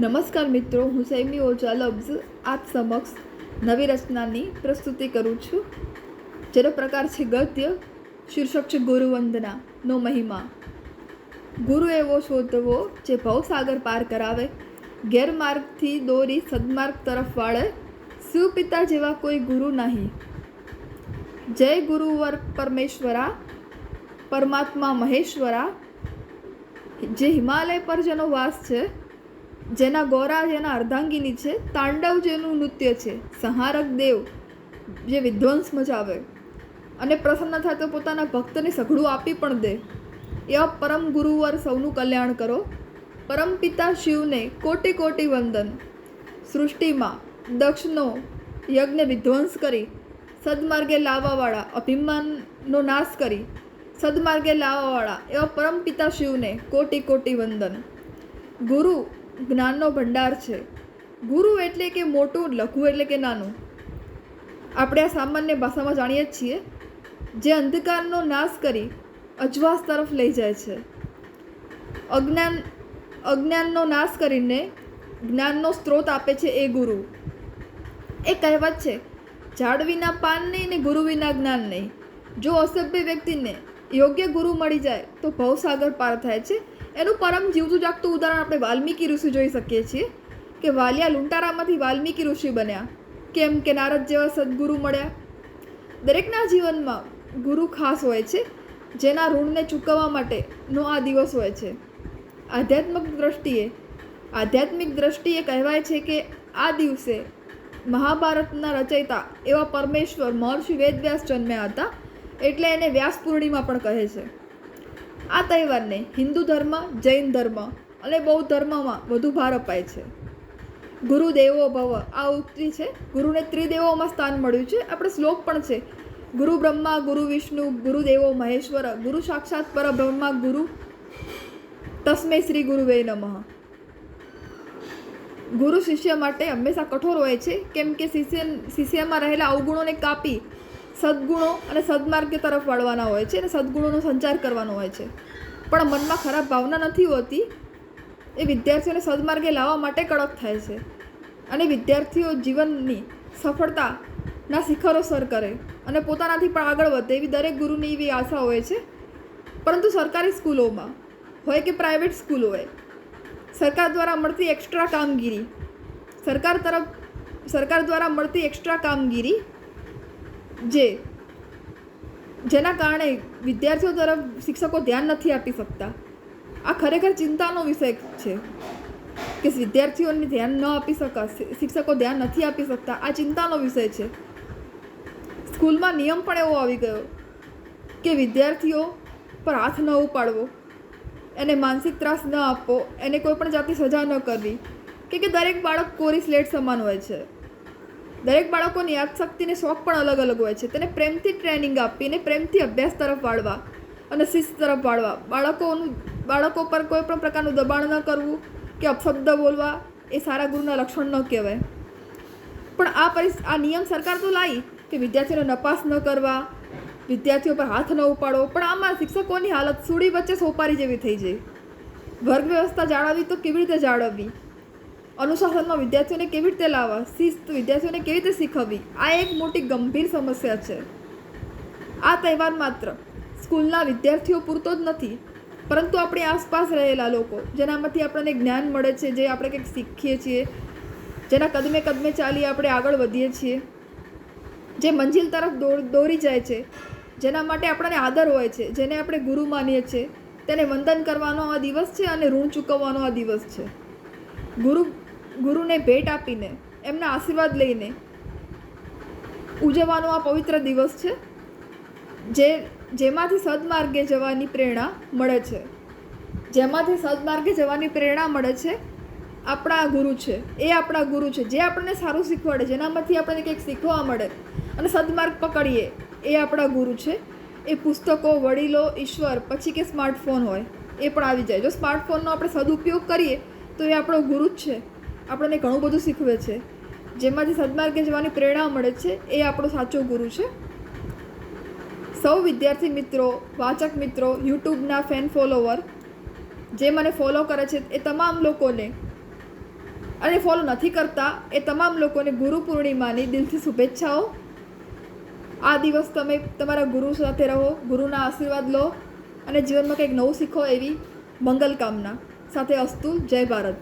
નમસ્કાર મિત્રો, હું સૈમી ઓઝા લબ્ઝ આપ સમક્ષ નવી રચનાની પ્રસ્તુતિ કરું છું. જેનો પ્રકાર છે ગદ્ય, શીર્ષક છે ગુરુવંદના નો મહિમા. ગુરુ એવો શોધવો જે ભવસાગર પાર કરાવે, ગેરમાર્ગથી દોરી સદમાર્ગ તરફ વાળે શિવપિતા જેવા કોઈ ગુરુ નહીં. જય ગુરુવર પરમેશ્વરા, પરમાત્મા મહેશ્વરા. જે હિમાલય પર જેનો વાસ છે જેના ગોરા જેના અર્ધાંગીની છે, તાંડવ જેનું નૃત્ય છે. સંહારક દેવ, જે વિધ્વંસ મચાવે. અને પ્રસન્ન થાય તો પોતાના ભક્તને સઘળું આપી પણ દે. એવા પરમ ગુરુવર સૌનું કલ્યાણ કરો. પરમ પિતા શિવને કોટી કોટી વંદન. સૃષ્ટિમાં દક્ષનો યજ્ઞ વિધ્વંસ કરી, સદમાર્ગે લાવવાવાળા અભિમાનનો નાશ કરી, સદમાર્ગે લાવવાવાળા એવા પરમ પિતા શિવને કોટી કોટી વંદન. ગુરુ જ્ઞાનનો ભંડાર છે. ગુરુ એટલે કે મોટું, લઘુ એટલે કે નાનું? આપણે આ સામાન્ય ભાષામાં જાણીએ જ છીએ. જે અંધકારનો નાશ કરી અજવાસ તરફ લઈ જાય છે. અજ્ઞાન, અજ્ઞાનનો નાશ કરીને જ્ઞાનનો સ્ત્રોત આપે છે એ ગુરુ. એ કહેવત છે, ઝાડ વિના પાન નહીં ને ગુરુ વિના જ્ઞાન નહીં. જો અસભ્ય વ્યક્તિને યોગ્ય ગુરુ મળી જાય તો ભવસાગર પાર થાય છે. એનું પરમ જીવતું જાગતું ઉદાહરણ આપણે વાલ્મીકી ઋષિ જોઈ શકીએ છીએ કે વાલિયા લુંટારામાંથી વાલ્મીકી ઋષિ બન્યા. કેમ કે નારદ જેવા સદગુરુ મળ્યા. દરેકના જીવનમાં ગુરુ ખાસ હોય છે, જેના ઋણને ચૂકવવા માટેનો આ દિવસ હોય છે. આધ્યાત્મિક દ્રષ્ટિએ આધ્યાત્મિક દ્રષ્ટિએ કહેવાય છે કે આ દિવસે મહાભારતના રચયિતા એવા પરમેશ્વર મહર્ષિ વેદવ્યાસ જન્મ્યા હતા, એટલે એને વ્યાસ પૂર્ણિમા પણ કહે છે. આ તહેવારને હિન્દુ ધર્મ, જૈન ધર્મ અને બૌદ્ધ ધર્મમાં વધુ ભાર અપાય છે. ગુરુદેવો ભવ, આ ઉક્તિ છે. ગુરુને ત્રિદેવોમાં સ્થાન મળ્યું છે. આપણે શ્લોક પણ છે. ગુરુ બ્રહ્મા, ગુરુ વિષ્ણુ, ગુરુદેવો મહેશ્વર, ગુરુ સાક્ષાત પરબ્રહ્મા, ગુરુ તસ્મે શ્રી ગુરુવે નમઃ. ગુરુ શિષ્ય માટે હંમેશા કઠોર હોય છે. કેમ કે શિષ્ય શિષ્યમાં રહેલા અવગુણોને કાપી સદગુણો અને સદમાર્ગ તરફ વાળવાના હોય છે અને સદગુણોનો સંચાર કરવાનો હોય છે. પણ મનમાં ખરાબ ભાવના નથી હોતી. એ વિદ્યાર્થીઓને સદમાર્ગે લાવવા માટે કડક થાય છે. અને વિદ્યાર્થીઓ જીવનની સફળતાના શિખરો સર કરે અને પોતાનાથી પણ આગળ વધે એવી દરેક ગુરુની એવી આશા હોય છે. પરંતુ સરકારી સ્કૂલોમાં હોય કે પ્રાઇવેટ સ્કૂલ હોય, સરકાર દ્વારા મળતી એક્સ્ટ્રા કામગીરી, સરકાર તરફ, સરકાર દ્વારા મળતી એક્સ્ટ્રા કામગીરી જે, જેના કારણે વિદ્યાર્થીઓ તરફ શિક્ષકો ધ્યાન નથી આપી શકતા. આ ખરેખર ચિંતાનો વિષય છે કે વિદ્યાર્થીઓને ધ્યાન ન આપી શકા શિક્ષકો ધ્યાન નથી આપી શકતા. આ ચિંતાનો વિષય છે. સ્કૂલમાં નિયમ પણ એવો આવી ગયો કે વિદ્યાર્થીઓ પર હાથ ન ઉપાડવો, એને માનસિક ત્રાસ ન આપવો, એને કોઈ પણ જાતની સજા ન કરવી. કે કે દરેક બાળક કોરી સ્લેટ સમાન હોય છે. દરેક બાળકોની યાદશક્તિને શોખ પણ અલગ અલગ હોય છે. તેને પ્રેમથી ટ્રેનિંગ આપીને પ્રેમથી અભ્યાસ તરફ વાળવા અને શિસ્ત તરફ વાળવા. બાળકોનું, બાળકો પર કોઈ પણ પ્રકારનું દબાણ ન કરવું કે અપશબ્દ બોલવા એ સારા ગુરુના લક્ષણ ન કહેવાય. પણ આ પરિસ, આ નિયમ સરકાર તો લાવી કે વિદ્યાર્થીઓને નપાસ ન કરવા, વિદ્યાર્થીઓ પર હાથ ન ઉપાડવો, પણ આમાં શિક્ષકોની હાલત સુડી વચ્ચે સોપારી જેવી થઈ જાય. વર્ગ વ્યવસ્થા જાળવવી તો કેવી રીતે જાળવવી? અનુશાસનમાં વિદ્યાર્થીઓને કેવી રીતે લાવવા? શિસ્ત વિદ્યાર્થીઓને કેવી રીતે શીખવવી? આ એક મોટી ગંભીર સમસ્યા છે. આ તહેવાર માત્ર સ્કૂલના વિદ્યાર્થીઓ પૂરતો જ નથી, પરંતુ આપણી આસપાસ રહેલા લોકો, જેનામાંથી આપણને જ્ઞાન મળે છે, જે આપણે કંઈક શીખીએ છીએ, જેના કદમે કદમે ચાલી આપણે આગળ વધીએ છીએ, જે મંજિલ તરફ દોરી જાય છે, જેના માટે આપણને આદર હોય છે, જેને આપણે ગુરુ માનીએ છીએ, તેને વંદન કરવાનો આ દિવસ છે અને ઋણ ચૂકવવાનો આ દિવસ છે. ગુરુ ગુરુને ભેટ આપીને, એમના આશીર્વાદ લઈને ઉજવવાનો આ પવિત્ર દિવસ છે, જે જેમાંથી સદમાર્ગે જવાની પ્રેરણા મળે છે. જેમાંથી સદમાર્ગે જવાની પ્રેરણા મળે છે, આપણા ગુરુ છે, એ આપણા ગુરુ છે, જે આપણને સારું શીખવાડે, જેનામાંથી આપણને કંઈક શીખવા મળે અને સદમાર્ગ પકડીએ, એ આપણા ગુરુ છે. એ પુસ્તકો, વડીલો, ઈશ્વર, પછી કે સ્માર્ટફોન હોય, એ પણ આવી જાય. જો સ્માર્ટફોનનો આપણે સદુપયોગ કરીએ, તો એ આપણો ગુરુ જ છે. આપણને ઘણું બધું શીખવે છે. જેમાંથી સદમાર્ગે જવાની પ્રેરણા મળે છે એ આપણો સાચો ગુરુ છે. સૌ વિદ્યાર્થી મિત્રો, વાચક મિત્રો, યુટ્યુબના ફેન ફોલોવર જે મને ફોલો કરે છે એ તમામ લોકોને અને ફોલો નથી કરતા એ તમામ લોકોને ગુરુ પૂર્ણિમાની દિલથી શુભેચ્છાઓ. આ દિવસ તમે તમારા ગુરુ સાથે રહો, ગુરુના આશીર્વાદ લો અને જીવનમાં કંઈક નવું શીખો એવી મંગલ કામના. સાથે અસ્તુ, જય ભારત.